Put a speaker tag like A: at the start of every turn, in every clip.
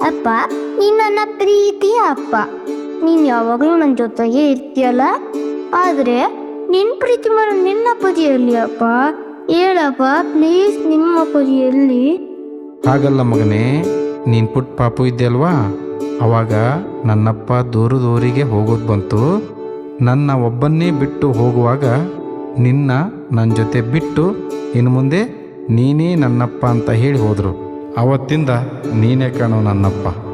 A: ಅಪ್ಪ ನೀನ್ ನನ್ನ ಪ್ರೀತಿಯ ಅಪ್ಪ. ನೀನ್ ಯಾವಾಗಲೂ ನನ್ನ ಜೊತೆಗೆ ಇರ್ತೀಯಲ್ಲ? ಆದ್ರೆ ನಿನ್ ಪ್ರೀತಿ ಮಾಡೋ ನಿನ್ನ ಪದಿಯಲ್ಲಿ ಅಪ್ಪ. ಹೇಳಪ್ಪ ಪ್ಲೀಸ್ ನಿಮ್ಮ ಪದಿಯಲ್ಲಿ
B: ಹಾಗಲ್ಲ ಮಗನೇ, ನೀನು ಪುಟ್ಟ ಪಾಪು ಇದ್ದೆ ಅಲ್ವಾ ಅವಾಗ ನನ್ನಪ್ಪ ದೂರದೂರಿಗೆ ಹೋಗೋದು ಬಂತು. ನನ್ನ ಒಬ್ಬನ್ನೇ ಬಿಟ್ಟು ಹೋಗುವಾಗ ನಿನ್ನ ನನ್ನ ಜೊತೆ ಬಿಟ್ಟು ಇನ್ನು ಮುಂದೆ ನೀನೇ ನನ್ನಪ್ಪ ಅಂತ ಹೇಳಿ ಹೋದರು. ಅವತ್ತಿಂದ ನೀನೇ ಕಾಣೋ ನನ್ನಪ್ಪ.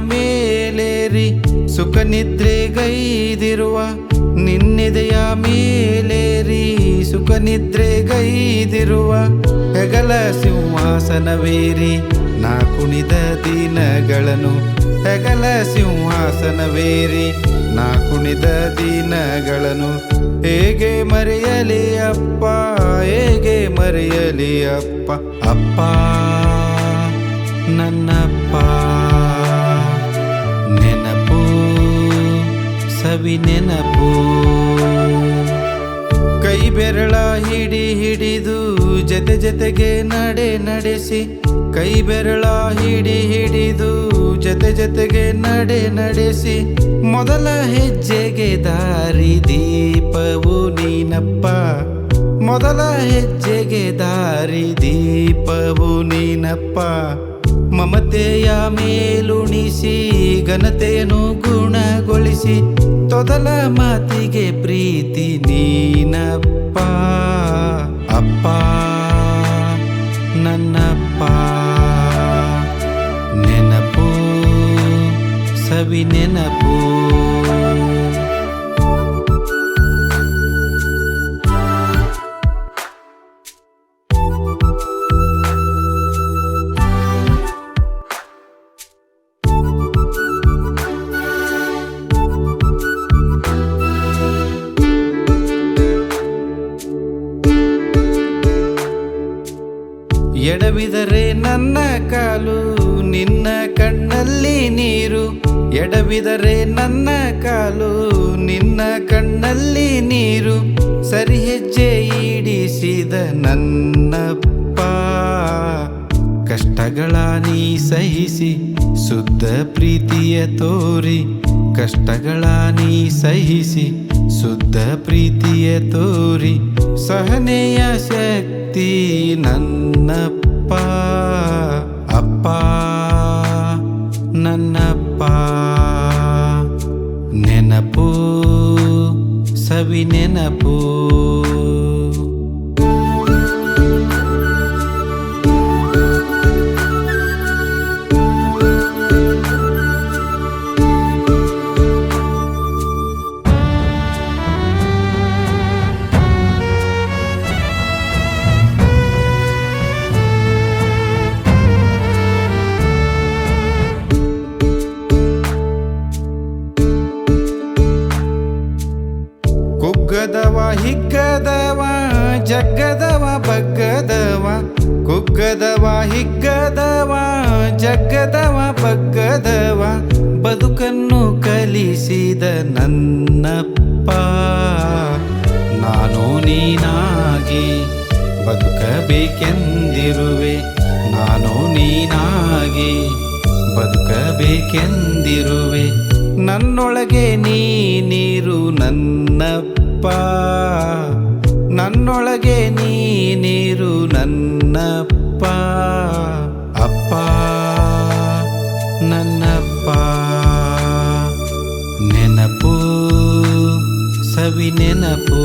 C: ಮೇಲೇರಿ ಸುಖ ನಿದ್ರೆಗೈದಿರುವ ನಿನ್ನೆದೆಯ ಮೇಲೇರಿ ಸುಖ ನಿದ್ರೆಗೈದಿರುವ ಹೆಗಲ ಸಿಂಹಾಸನವೇರಿ ನಾ ಕುಣಿದ ದಿನಗಳನ್ನು ಹೆಗಲ ಸಿಂಹಾಸನವೇರಿ ನಾ ಕುಣಿದ ದಿನಗಳನ್ನು ಹೇಗೆ ಮರೆಯಲಿ ಅಪ್ಪ, ಹೇಗೆ ಮರೆಯಲಿ ಅಪ್ಪ? ಅಪ್ಪ ನನ್ನಪ್ಪ ಸವಿ ನೆನಪು. ಕೈ ಬೆರಳ ಹಿಡಿ ಹಿಡಿದು ಜೊತೆ ಜೊತೆಗೆ ನಡೆ ನಡೆಸಿ. ಕೈ ಬೆರಳ ಹಿಡಿ ಹಿಡಿದು ಜೊತೆ ಜತೆಗೆ ನಡೆ ನಡೆಸಿ. ಮೊದಲ ಹೆಜ್ಜೆಗೆ ದಾರಿ ದೀಪವು ನೀನಪ್ಪ. ಮೊದಲ ಹೆಜ್ಜೆಗೆ ದಾರಿ ದೀಪವು ನೀನಪ್ಪ. ಮಮತೆಯ ಮೇಲುಣಿಸಿ ಘನತೆಯನ್ನು ಗುಣಗೊಳಿಸಿ. ತೊದಲ ಮಾತಿಗೆ ಪ್ರೀತಿ ನೀನಪ್ಪ ಅಪ್ಪ ನನ್ನಪ್ಪ. ನೆನಪು ಸವಿ ನೆನಪು. ಎಡವಿದರೆ ನನ್ನ ಕಾಲು, ನಿನ್ನ ಕಣ್ಣಲ್ಲಿ ನೀರು. ಎಡವಿದರೆ ನನ್ನ ಕಾಲು, ನಿನ್ನ ಕಣ್ಣಲ್ಲಿ ನೀರು. ಸರಿ ಹೆಜ್ಜೆ ಈಡಿಸಿದ ನನ್ನಪ್ಪ, ಕಷ್ಟಗಳ ನೀ ಸಹಿಸಿ, ಶುದ್ಧ ಪ್ರೀತಿಯ ತೋರಿ. ಕಷ್ಟಗಳ ನೀ ಸಹಿಸಿ ಶುದ್ಧ ಪ್ರೀತಿಯ ತೋರಿ ಸಹನೆಯ ಶಕ್ತಿ ನನ್ನಪ್ಪ. ಅಪ್ಪ ನನ್ನಪ್ಪ. ನೆನಪು ಸವಿ ನೆನಪು. ಕುಗ್ಗದವ, ಹಿಗ್ಗದವ, ಜಗ್ಗದವ ಬಗ್ಗದವ ಕುಗ್ಗದವ, ಹಿಗ್ಗದವ, ಜಗ್ಗದವ ಬಗ್ಗದವ ಬದುಕನ್ನು ಕಲಿಸಿದ ನನ್ನಪ್ಪ. ನಾನು ನೀನಾಗಿ ಬದುಕಬೇಕೆಂದಿರುವೆ. ನಾನು ನೀನಾಗಿ ಬದುಕಬೇಕೆಂದಿರುವೆ. ನನ್ನೊಳಗೆ ನೀರು ನನ್ನಪ್ಪ. ನನ್ನೊಳಗೆ ನೀರು ನನ್ನಪ್ಪ. ಅಪ್ಪ ನನ್ನಪ್ಪ. ನೆನಪು ಸವಿ ನೆನಪು.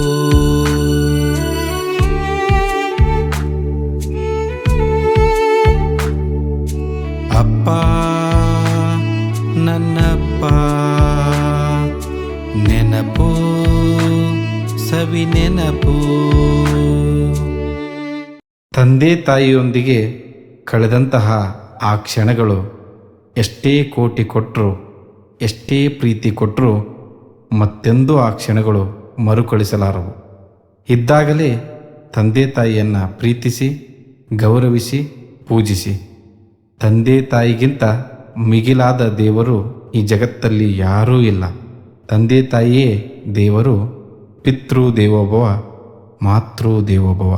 C: ಅಪ್ಪ ನನ್ನಪ್ಪ. ಸವಿ ನೆನಪು.
B: ತಂದೆ ತಾಯಿಯೊಂದಿಗೆ ಕಳೆದಂತಹ ಆ ಕ್ಷಣಗಳು
C: ಎಷ್ಟೇ ಕೋಟಿ ಕೊಟ್ಟರು ಎಷ್ಟೇ ಪ್ರೀತಿ ಕೊಟ್ಟರು ಮತ್ತೆಂದೂ ಆ ಕ್ಷಣಗಳು ಮರುಕಳಿಸಲಾರವು. ಇದ್ದಾಗಲೇ ತಂದೆ ತಾಯಿಯನ್ನು ಪ್ರೀತಿಸಿ, ಗೌರವಿಸಿ, ಪೂಜಿಸಿ. ತಂದೆ ತಾಯಿಗಿಂತ ಮಿಗಿಲಾದ ದೇವರು ಈ ಜಗತ್ತಲ್ಲಿ ಯಾರೂ ಇಲ್ಲ. ತಂದೆ ತಾಯಿಯೇ ದೇವರು ಪಿತೃ ದೇವೋಭವ ಮಾತೃ ದೇವೋಭವ